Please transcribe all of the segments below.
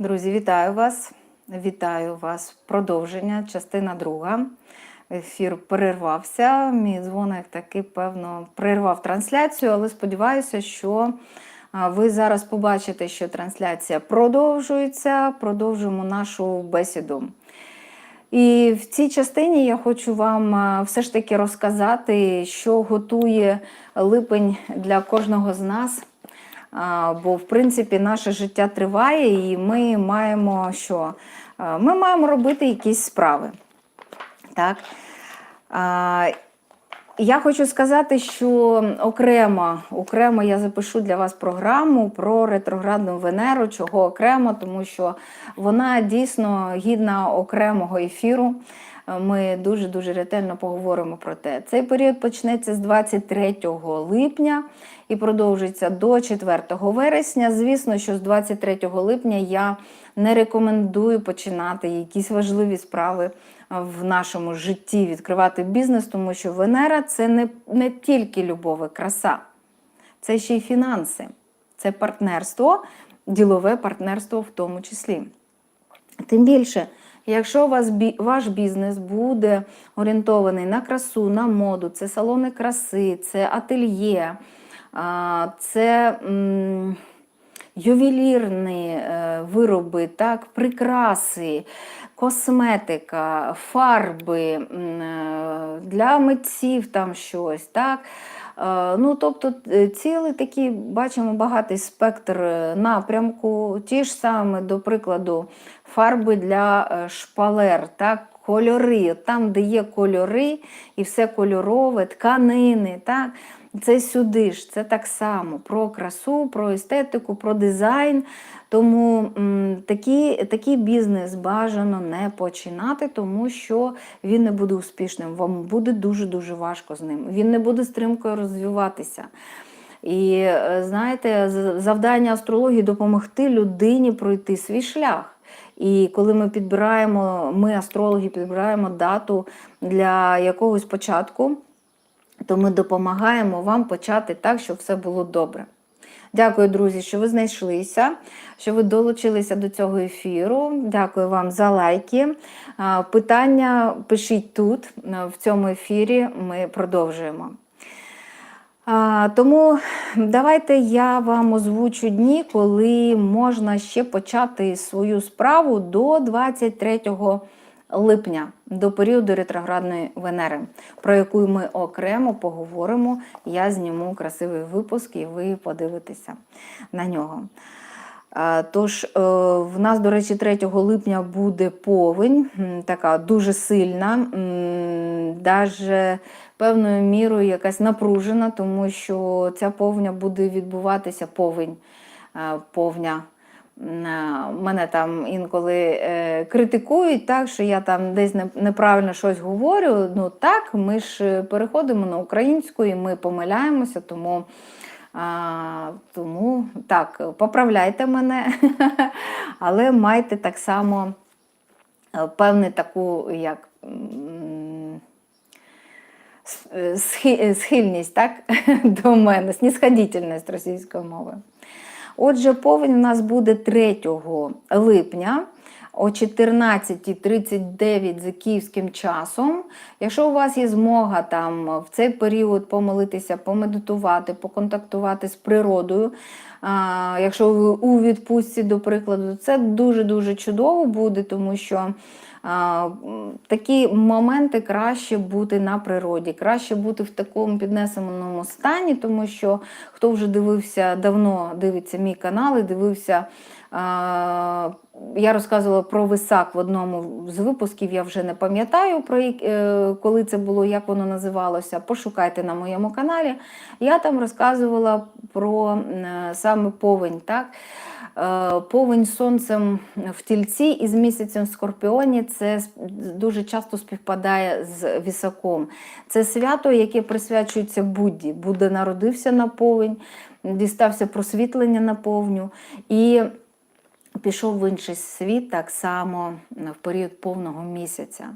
Друзі, вітаю вас! Вітаю вас! Продовження, частина друга. Ефір перервався. Мій дзвоник таки, певно, перервав трансляцію, але сподіваюся, що ви зараз побачите, що трансляція продовжується. Продовжуємо нашу бесіду. І в цій частині я хочу вам все ж таки розказати, що готує липень для кожного з нас. Бо, в принципі, наше життя триває, і ми маємо що? Ми маємо робити якісь справи. Так? Я хочу сказати, що окремо, окремо я запишу для вас програму про ретроградну Венеру. Чого окремо, тому що вона дійсно гідна окремого ефіру. Ми дуже-дуже ретельно поговоримо про те. Цей період почнеться з 23 липня і продовжиться до 4 вересня. Звісно, що з 23 липня я не рекомендую починати якісь важливі справи в нашому житті, відкривати бізнес, тому що Венера це не, не тільки любов і краса, це ще й фінанси, це партнерство, ділове партнерство в тому числі. Тим більше. Якщо вас ваш бізнес буде орієнтований на красу, на моду, це салони краси, це ательє, це ювелірні е, вироби, так, прикраси, косметика, фарби е, для митців там щось. так, Е, ну, Тобто цілий такий, бачимо, багатий спектр напрямку, ті ж саме, до прикладу, фарби для шпалер, так, кольори, там, де є кольори і все кольорове, тканини. так, Це сюди ж, це так само про красу, про естетику, про дизайн. Тому м, такий, такий бізнес бажано не починати, тому що він не буде успішним. Вам буде дуже-дуже важко з ним. Він не буде стримкою розвиватися. І е, знаєте, завдання астрології допомогти людині пройти свій шлях. І коли ми підбираємо, ми, астрологи, підбираємо дату для якогось початку, то ми допомагаємо вам почати так, щоб все було добре. Дякую, друзі, що ви знайшлися, що ви долучилися до цього ефіру. Дякую вам за лайки. Питання пишіть тут, в цьому ефірі ми продовжуємо. Тому давайте я вам озвучу дні, коли можна ще почати свою справу до 23 липня до періоду ретроградної Венери, про яку ми окремо поговоримо. Я зніму красивий випуск, і ви подивитеся на нього. Тож, е, в нас, до речі, 3 липня буде повень, така дуже сильна, навіть певною мірою якась напружена, тому що ця повня буде відбуватися повень, е, повня Мене там інколи е, критикують, так, що я там десь неправильно щось говорю. Ну так, ми ж переходимо на українську і ми помиляємося, тому а, тому так, поправляйте мене, але майте так само е, певну таку як схильність так, до мене, снісходительність російської мови. Отже, повень у нас буде 3 липня. О 14.39 за київським часом. Якщо у вас є змога там в цей період помолитися, помедитувати, поконтактувати з природою, а, якщо ви у відпустці, до прикладу, це дуже-дуже чудово буде, тому що Такі моменти краще бути на природі, краще бути в такому піднесеному стані, тому що хто вже дивився давно, дивиться мій канал і дивився. Я розказувала про висак в одному з випусків, я вже не пам'ятаю, про е, коли це було, як воно називалося. Пошукайте на моєму каналі. Я там розказувала про саме повень. так? Е, повень сонцем в тільці і з місяцем в скорпіоні це дуже часто співпадає з вісаком. Це свято, яке присвячується Будді. Будда народився на повень, дістався просвітлення на повню. І пішов в інший світ так само в період повного місяця.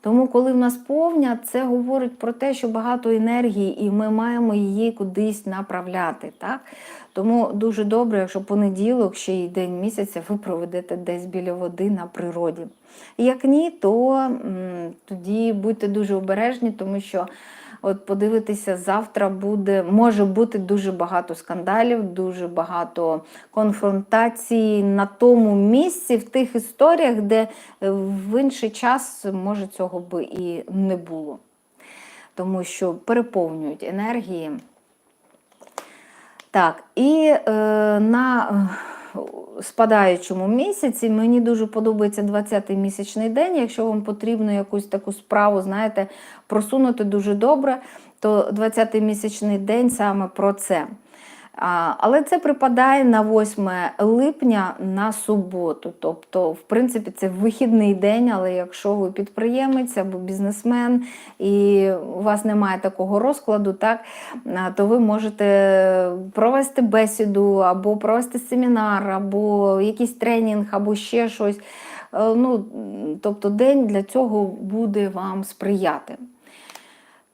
Тому, коли в нас повня, це говорить про те, що багато енергії, і ми маємо її кудись направляти. Так? Тому дуже добре, якщо понеділок, ще й день місяця, ви проведете десь біля води на природі. Як ні, то м, тоді будьте дуже обережні, тому що. От подивитися, завтра буде, може бути дуже багато скандалів, дуже багато конфронтацій на тому місці, в тих історіях, де в інший час може цього би і не було. Тому що переповнюють енергії. Так, і е, на спадаючому місяці мені дуже подобається 20-й місячний день. Якщо вам потрібно якусь таку справу, знаєте, просунути дуже добре, то 20-й місячний день саме про це. Але це припадає на 8 липня на суботу. Тобто, в принципі, це вихідний день, але якщо ви підприємець або бізнесмен і у вас немає такого розкладу, так, то ви можете провести бесіду, або провести семінар, або якийсь тренінг, або ще щось. Е, ну, Тобто день для цього буде вам сприяти.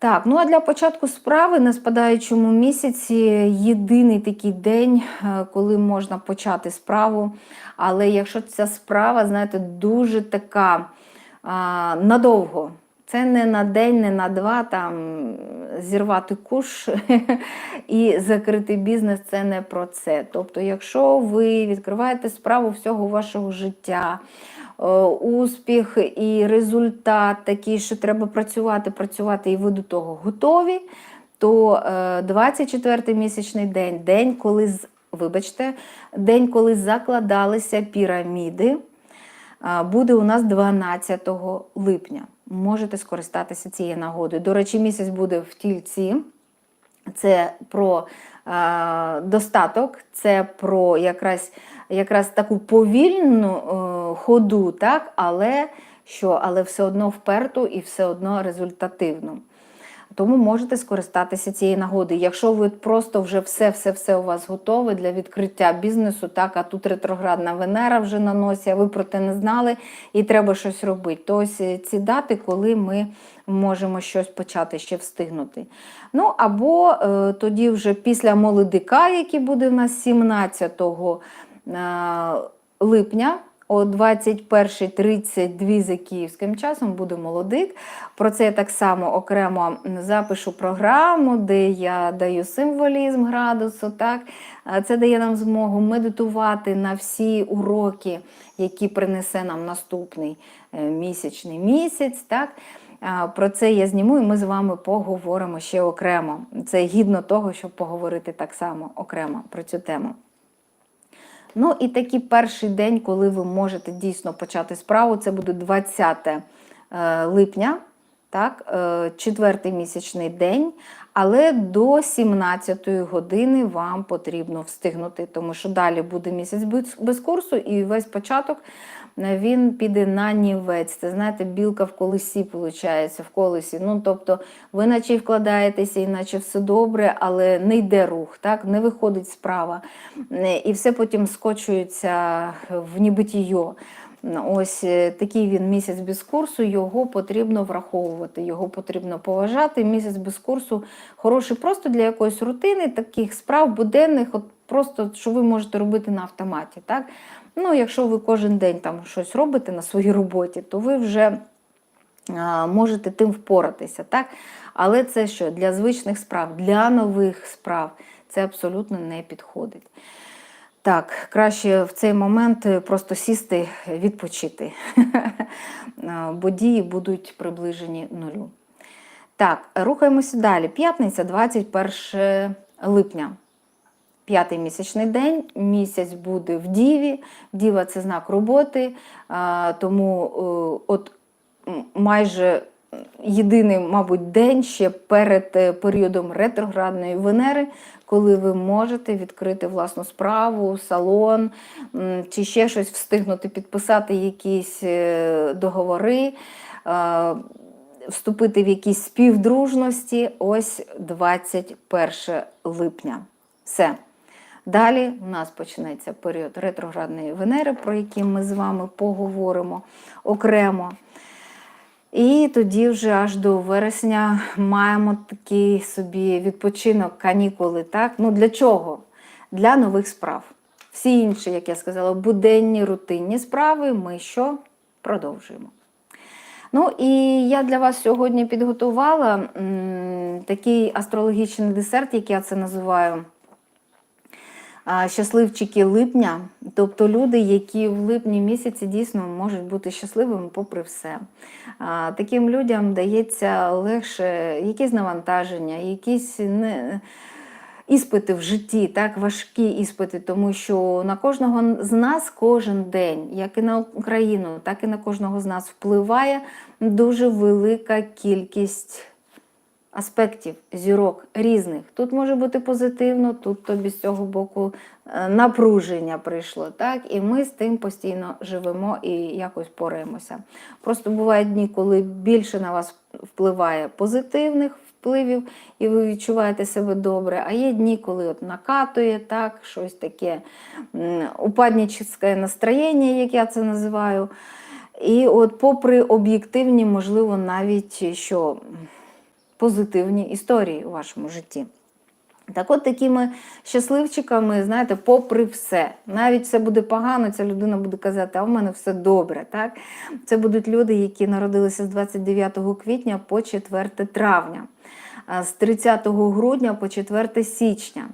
Так, ну а для початку справи на спадаючому місяці єдиний такий день, е, коли можна почати справу. Але якщо ця справа, знаєте, дуже така а, надовго, це не на день, не на два, там зірвати куш і закрити бізнес це не про це. Тобто, якщо ви відкриваєте справу всього вашого життя, успіх і результат такий, що треба працювати, працювати, і ви до того готові, то 24 й місячний день, день, коли вибачте, день, коли закладалися піраміди, е, буде у нас 12 липня. Можете скористатися цією нагодою. До речі, місяць буде в тільці. Це про е, достаток, це про якраз якраз таку повільну е, ходу, так, але що, але все одно вперту і все одно результативну. Тому можете скористатися цією нагодою. Якщо ви просто вже все-все-все у вас готове для відкриття бізнесу, так, а тут ретроградна Венера вже на носі, а ви про те не знали і треба щось робити. То ось е, ці дати, коли ми можемо щось почати ще встигнути. Ну, або е, тоді вже після молодика, який буде в нас 17 Е, липня. О 21.32 за київським часом буде молодик. Про це я так само окремо запишу програму, де я даю символізм градусу. Так? Це дає нам змогу медитувати на всі уроки, які принесе нам наступний е, місячний місяць. Так? Про це я зніму, і ми з вами поговоримо ще окремо. Це гідно того, щоб поговорити так само окремо про цю тему. Ну і такий перший день, коли ви можете дійсно почати справу, це буде 20 е, липня, так, е, четвертий місячний день. Але до 17 години вам потрібно встигнути, тому що далі буде місяць без курсу, і весь початок він піде на нівець. Це знаєте, білка в колесі, виходить, в колесі. Ну, тобто, ви наче вкладаєтеся, іначе все добре, але не йде рух, так, не виходить справа. І все потім скочується в нібитіє. Ось е, такий він місяць без курсу, його потрібно враховувати, його потрібно поважати. Місяць без курсу хороший просто для якоїсь рутини, таких справ буденних, от просто що ви можете робити на автоматі. Так? Ну, Якщо ви кожен день там щось робите на своїй роботі, то ви вже а, можете тим впоратися. Так? Але це що? Для звичних справ, для нових справ це абсолютно не підходить. Так, краще в цей момент просто сісти, відпочити, бо дії будуть приближені нулю. Так, рухаємося далі. П'ятниця, 21 липня. П'ятий місячний день, місяць буде в Діві. Діва це знак роботи, тому е, от майже єдиний, мабуть, день ще перед е, періодом ретроградної Венери, коли ви можете відкрити власну справу, салон, чи ще щось встигнути підписати якісь е, договори. Вступити в якісь співдружності ось 21 липня. Все. Далі у нас почнеться період ретроградної Венери, про який ми з вами поговоримо окремо. І тоді вже аж до вересня маємо такий собі відпочинок, канікули. Так? Ну Для чого? Для нових справ. Всі інші, як я сказала, буденні, рутинні справи ми що продовжуємо. Ну і я для вас сьогодні підготувала м, такий астрологічний десерт, як я це називаю. Щасливчики липня, тобто люди, які в липні місяці дійсно можуть бути щасливими попри все. Таким людям дається легше якісь навантаження, якісь не. Іспити в житті, так важкі іспити, тому що на кожного з нас кожен день, як і на Україну, так і на кожного з нас впливає дуже велика кількість аспектів, зірок різних. Тут може бути позитивно, тут тобі з цього боку е, напруження прийшло. так? І ми з тим постійно живемо і якось пораємося. Просто бувають дні, коли більше на вас впливає позитивних впливів, і ви відчуваєте себе добре. А є дні, коли от накатує так, щось таке упаднічне настроєння, як я це називаю. І от, попри об'єктивні, можливо, навіть що позитивні історії у вашому житті. Так от такими щасливчиками, знаєте, попри все, навіть все буде погано, ця людина буде казати, а в мене все добре. Так? Це будуть люди, які народилися з 29 квітня по 4 травня, з 30 грудня по 4 січня.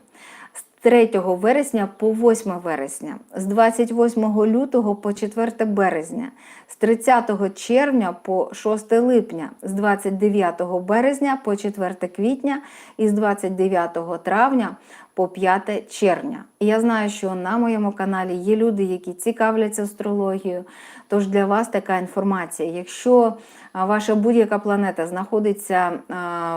З 3 вересня по 8 вересня, з 28 лютого по 4 березня, з 30 червня по 6 липня, з 29 березня по 4 квітня і з 29 травня по 5 червня. І я знаю, що на моєму каналі є люди, які цікавляться астрологією. Тож для вас така інформація. Якщо ваша будь-яка планета знаходиться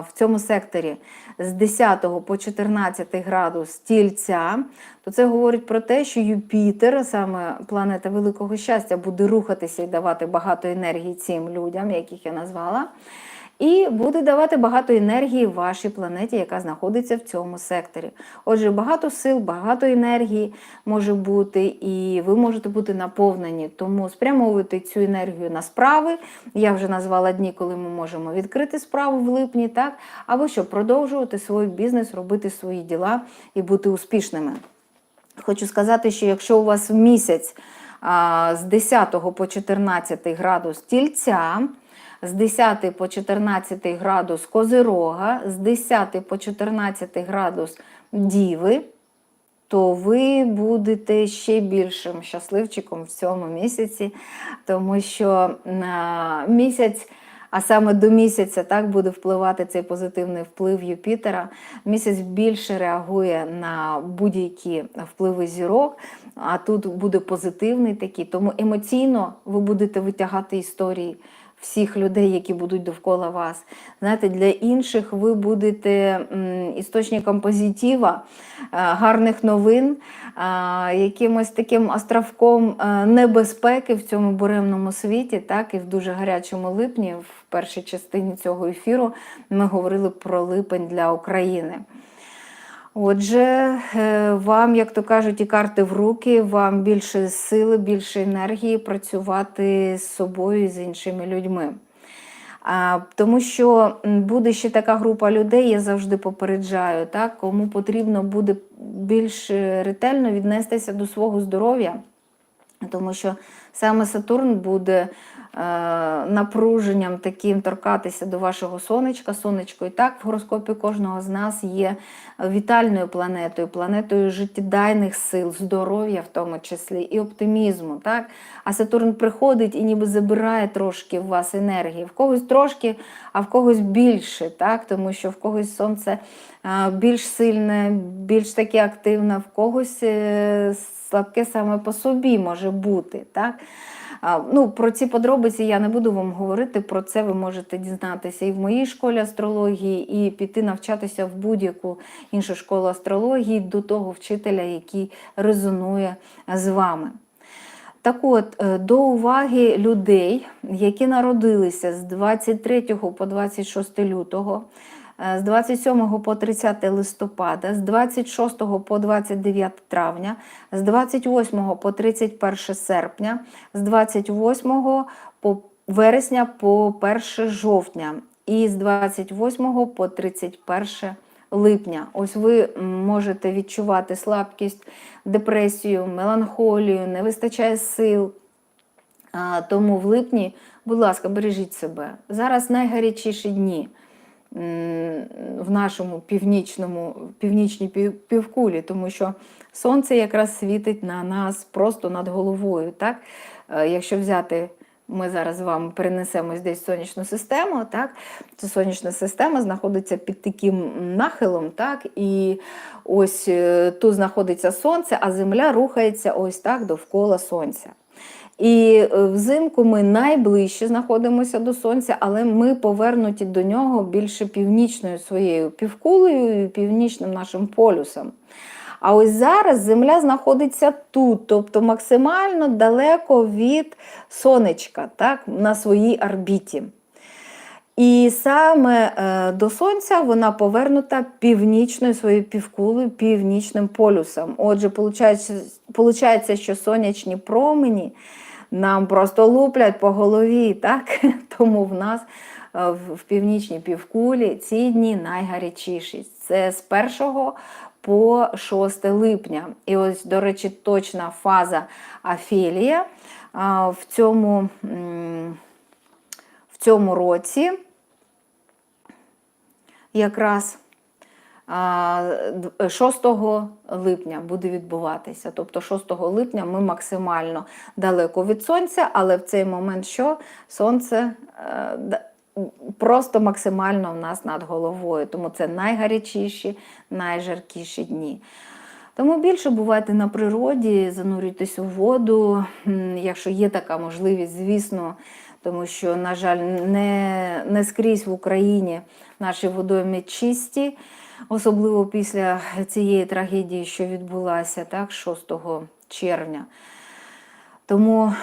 в цьому секторі з 10 по 14 градус тільця, то це говорить про те, що Юпітер, саме планета великого щастя, буде рухатися і давати багато енергії цим людям, яких я назвала. І буде давати багато енергії вашій планеті, яка знаходиться в цьому секторі. Отже, багато сил, багато енергії може бути, і ви можете бути наповнені. Тому спрямовуйте цю енергію на справи. Я вже назвала дні, коли ми можемо відкрити справу в липні, так? Або що продовжувати свій бізнес, робити свої діла і бути успішними. Хочу сказати, що якщо у вас місяць з 10 по 14 градус тільця, з 10 по 14 градус Козирога, з 10 по 14 градус Діви, то ви будете ще більшим щасливчиком в цьому місяці, тому що на місяць. А саме до місяця так буде впливати цей позитивний вплив Юпітера. Місяць більше реагує на будь-які впливи зірок, а тут буде позитивний такий. Тому емоційно ви будете витягати історії всіх людей, які будуть довкола вас. Знаєте, для інших ви будете істочником позитива, е, гарних новин, е, якимось таким островком е, небезпеки в цьому буремному світі, так і в дуже гарячому липні, в першій частині цього ефіру, ми говорили про липень для України. Отже, е, вам, як то кажуть, і карти в руки, вам більше сили, більше енергії працювати з собою і з іншими людьми. Тому що буде ще така група людей, я завжди попереджаю, так, кому потрібно буде більш ретельно віднестися до свого здоров'я, тому що саме Сатурн буде Е, напруженням таким торкатися до вашого сонечка. Сонечко і так в гороскопі кожного з нас є вітальною планетою, планетою життєдайних сил, здоров'я в тому числі і оптимізму. Так? А Сатурн приходить і ніби забирає трошки в вас енергії. В когось трошки, а в когось більше, так? тому що в когось сонце е, більш сильне, більш таке активне, в когось е, слабке саме по собі може бути. так? Ну, Про ці подробиці я не буду вам говорити. Про це ви можете дізнатися і в моїй школі астрології, і піти навчатися в будь-яку іншу школу астрології до того вчителя, який резонує з вами. Так от, е, до уваги людей, які народилися з 23 по 26 лютого з 27 по 30 листопада, з 26 по 29 травня, з 28 по 31 серпня, з 28 по вересня по 1 жовтня і з 28 по 31 липня. Ось ви можете відчувати слабкість, депресію, меланхолію, не вистачає сил. Тому в липні, будь ласка, бережіть себе. Зараз найгарячіші дні в нашому північному, північній пів- півкулі, тому що сонце якраз світить на нас просто над головою. Так? Е, Якщо взяти, ми зараз з вами перенесемось десь в сонячну систему, так? то сонячна система знаходиться під таким нахилом, так? і ось е, тут знаходиться сонце, а земля рухається ось так довкола сонця. І е, взимку ми найближче знаходимося до сонця, але ми повернуті до нього більше північною своєю півкулею і північним нашим полюсом. А ось зараз Земля знаходиться тут, тобто максимально далеко від сонечка, так, на своїй орбіті. І саме е, до Сонця вона повернута північною своєю півкулею, північним полюсом. Отже, виходить, що сонячні промені нам просто луплять по голові, так? Тому в нас е, в північній півкулі ці дні найгарячіші. Це з 1 по 6 липня. І ось, до речі, точна фаза Афілія в цьому, цьому році якраз 6 липня буде відбуватися. Тобто 6 липня ми максимально далеко від сонця, але в цей момент що сонце е, просто максимально в нас над головою. Тому це найгарячіші, найжаркіші дні. Тому більше бувайте на природі, занурюйтесь у воду, якщо є така можливість, звісно, тому що, на жаль, не, не скрізь в Україні наші водойми чисті, особливо після цієї трагедії, що відбулася так, 6 червня. Тому,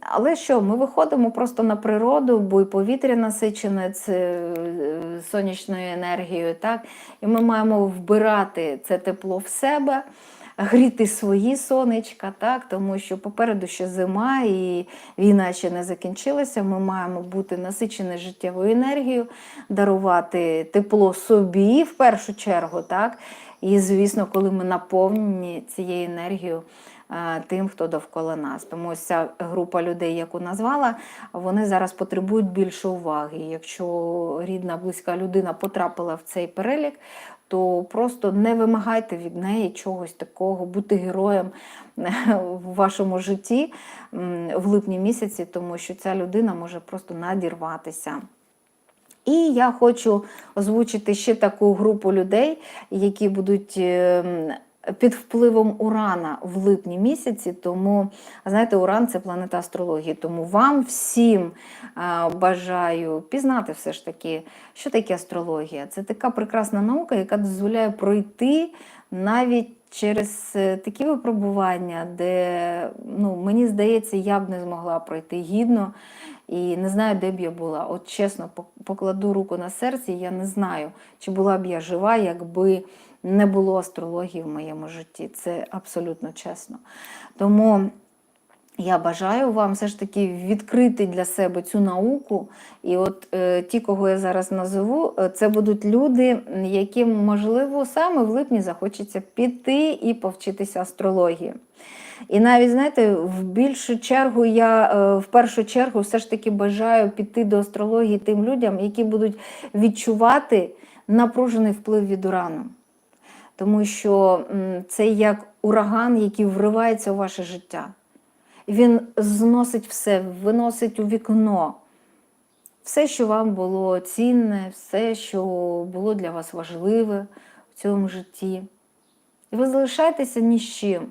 але що, ми виходимо просто на природу, бо і повітря насичене е, сонячною енергією, так? І ми маємо вбирати це тепло в себе, гріти свої сонечка, так? тому що попереду ще зима і війна ще не закінчилася. Ми маємо бути насичені життєвою енергією, дарувати тепло собі в першу чергу. так? І, звісно, коли ми наповнені цією енергією е, тим, хто довкола нас. Тому ця група людей, яку назвала, вони зараз потребують більше уваги. Якщо рідна, близька людина потрапила в цей перелік, то просто не вимагайте від неї чогось такого, бути героєм в вашому житті в липні місяці, тому що ця людина може просто надірватися. І я хочу озвучити ще таку групу людей, які будуть ем, під впливом Урана в липні місяці. Тому, знаєте, Уран це планета астрології. Тому вам всім бажаю пізнати все ж таки, що таке астрологія. Це така прекрасна наука, яка дозволяє пройти навіть через е, такі випробування, де, ну, мені здається, я б не змогла пройти гідно. І не знаю, де б я була. От чесно, покладу руку на серце, я не знаю, чи була б я жива, якби не було астрології в моєму житті. Це абсолютно чесно. Тому я бажаю вам все ж таки відкрити для себе цю науку. І от е, ті, кого я зараз назову, е, це будуть люди, яким, можливо, саме в липні захочеться піти і повчитися астрології. І навіть, знаєте, в більшу чергу я е, в першу чергу все ж таки бажаю піти до астрології тим людям, які будуть відчувати напружений вплив від урану. Тому що це як ураган, який вривається у ваше життя. Він зносить все, виносить у вікно. Все, що вам було цінне, все, що було для вас важливе в цьому житті. І ви залишаєтеся ні з чим.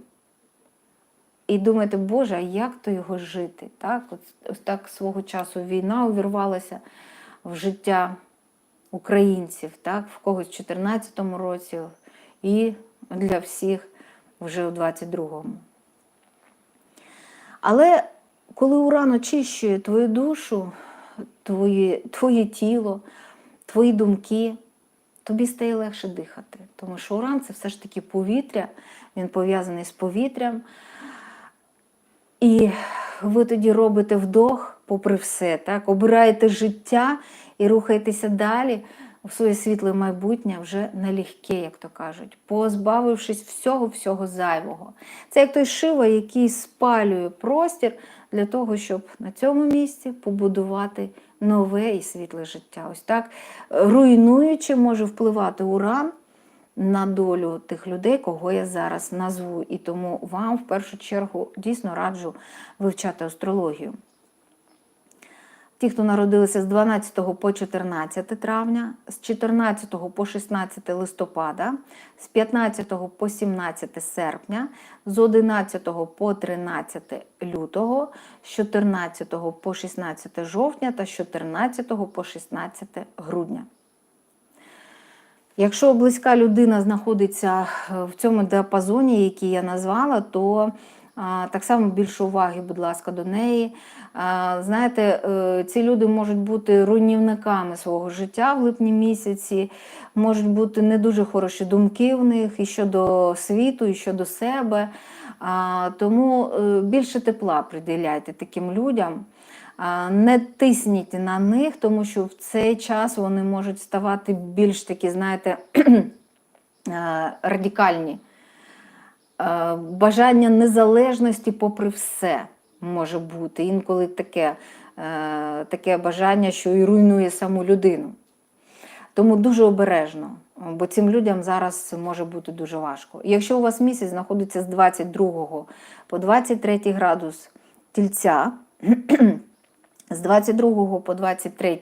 І думаєте, Боже, а як то його жити? Так? Ось так свого часу війна увірвалася в життя українців, так? в когось в 2014 році і для всіх вже у 22-му. Але коли уран очищує твою душу, твоє, твоє тіло, твої думки, тобі стає легше дихати. Тому що уран це все ж таки повітря, він пов'язаний з повітрям. І ви тоді робите вдох, попри все, так? обираєте життя і рухаєтеся далі в своє світле майбутнє вже налегке, як то кажуть, позбавившись всього-всього зайвого. Це як той шива, який спалює простір для того, щоб на цьому місці побудувати нове і світле життя. Ось так, руйнуючи, може впливати уран на долю тих людей, кого я зараз назву. І тому вам в першу чергу дійсно раджу вивчати астрологію. Ті, хто народилися з 12 по 14 травня, з 14 по 16 листопада, з 15 по 17 серпня, з 11 по 13 лютого, з 14 по 16 жовтня та з 14 по 16 грудня. Якщо близька людина знаходиться в цьому діапазоні, який я назвала, то так само більше уваги, будь ласка, до неї. Знаєте, е, ці люди можуть бути руйнівниками свого життя в липні місяці, можуть бути не дуже хороші думки в них і щодо світу, і щодо себе. Тому е, більше тепла приділяйте таким людям. Не тисніть на них, тому що в цей час вони можуть ставати більш такі, знаєте, е, радикальні. Е, Бажання незалежності, попри все, може бути. Інколи таке, е, таке бажання, що і руйнує саму людину. Тому дуже обережно, бо цим людям зараз може бути дуже важко. Якщо у вас місяць знаходиться з 22 по 23 градус тільця, з 22 по 23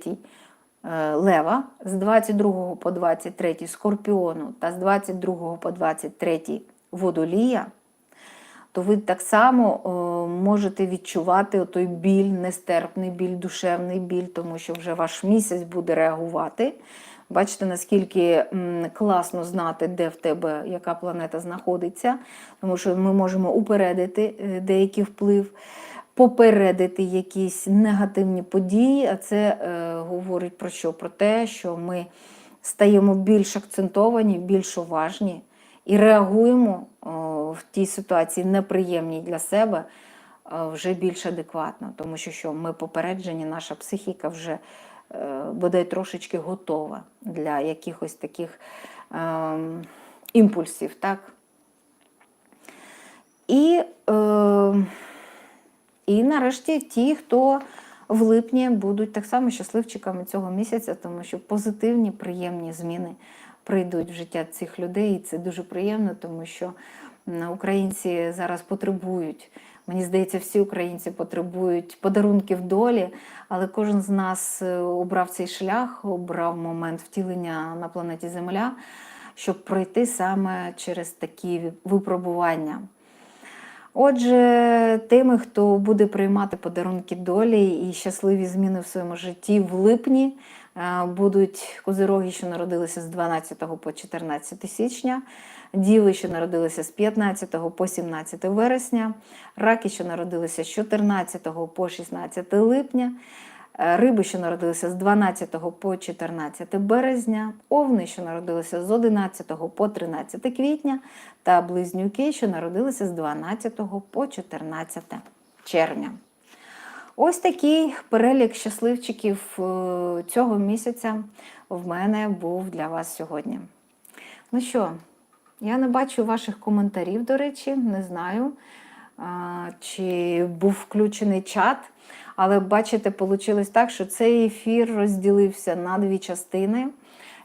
е, лева, з 22 по 23 скорпіону та з 22 по 23 водолія, то ви так само о, можете відчувати той біль, нестерпний біль, душевний біль, тому що вже ваш місяць буде реагувати. Бачите, наскільки класно знати, де в тебе яка планета знаходиться, тому що ми можемо упередити е, деякий вплив, попередити якісь негативні події. А це е, говорить про що? Про те, що ми стаємо більш акцентовані, більш уважні і реагуємо в тій ситуації неприємній для себе вже більш адекватно, тому що що ми попереджені, наша психіка вже е, бодай трошечки готова для якихось таких е, імпульсів. так? І, е, і нарешті ті, хто в липні будуть так само щасливчиками цього місяця, тому що позитивні, приємні зміни прийдуть в життя цих людей. І це дуже приємно, тому що українці зараз потребують. Мені здається, всі українці потребують подарунків долі, але кожен з нас е, обрав цей шлях, обрав момент втілення на планеті Земля, щоб пройти саме через такі випробування. Отже, тими, хто буде приймати подарунки долі і щасливі зміни в своєму житті в липні, будуть козироги, що народилися з 12 по 14 січня, діви, що народилися з 15 по 17 вересня, раки, що народилися з 14 по 16 липня. Е, Риби, що народилися з 12 по 14 березня, овни, що народилися з 11 по 13 квітня, та близнюки, що народилися з 12 по 14 червня. Ось такий перелік щасливчиків е, цього місяця в мене був для вас сьогодні. Ну що, я не бачу ваших коментарів, до речі, не знаю, чи був включений чат. Але бачите, вийшло так, що цей ефір розділився на дві частини.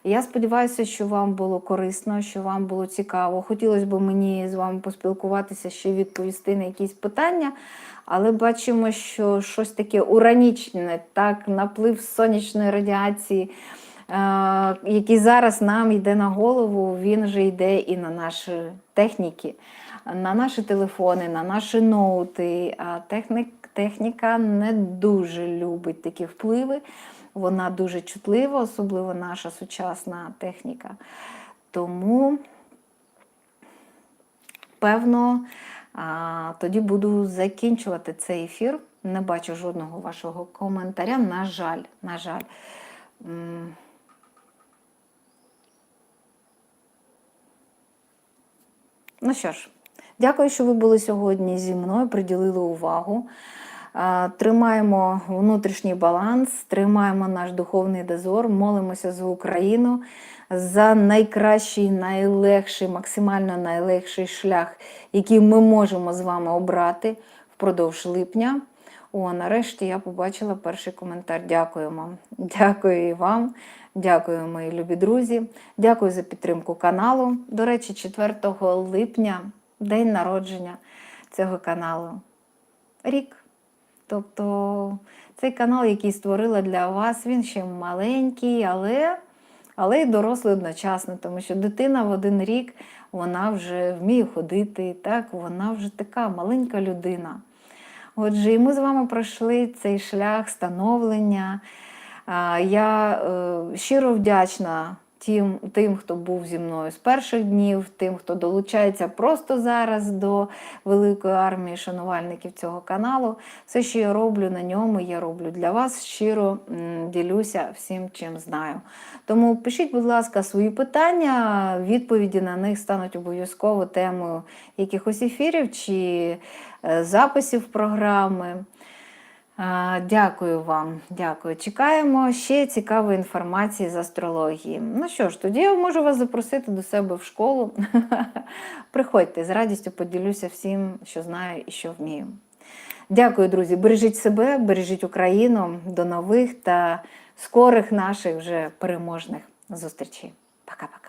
Я сподіваюся, що вам було корисно, що вам було цікаво. Хотілося б мені з вами поспілкуватися, ще відповісти на якісь питання, але бачимо, що щось таке уранічне, так, наплив сонячної радіації, е, який зараз нам йде на голову, він вже йде і на наші техніки, на наші телефони, на наші ноути. А технік, техніка не дуже любить такі впливи. Вона дуже чутлива, особливо наша сучасна техніка. Тому, певно, а, Тоді буду закінчувати цей ефір. Не бачу жодного вашого коментаря. На жаль, на жаль. Ну що ж, дякую, що ви були сьогодні зі мною, приділили увагу. Тримаємо внутрішній баланс, тримаємо наш духовний дозор, молимося за Україну за найкращий, найлегший, максимально найлегший шлях, який ми можемо з вами обрати впродовж липня. О, нарешті я побачила перший коментар. Дякуємо. Дякую і вам. Дякую, мої любі друзі. Дякую за підтримку каналу. До речі, 4 липня, день народження цього каналу. Рік. Тобто цей канал, який створила для вас, він ще маленький, але, але й дорослий одночасно, тому що дитина в один рік вона вже вміє ходити, так, вона вже така маленька людина. Отже, і ми з вами пройшли цей шлях становлення. Я е, щиро вдячна тим, тим, хто був зі мною з перших днів, тим, хто долучається просто зараз до великої армії шанувальників цього каналу. Все, що я роблю на ньому, я роблю для вас. Щиро ділюся всім, чим знаю. Тому пишіть, будь ласка, свої питання, відповіді на них стануть обов'язково темою якихось ефірів чи е, записів програми. Дякую вам, дякую. Чекаємо ще цікавої інформації з астрології. Ну що ж, тоді я можу вас запросити до себе в школу. Приходьте, з радістю поділюся всім, що знаю і що вмію. Дякую, друзі. Бережіть себе, бережіть Україну. До нових та скорих наших вже переможних зустрічей. Пока-пока.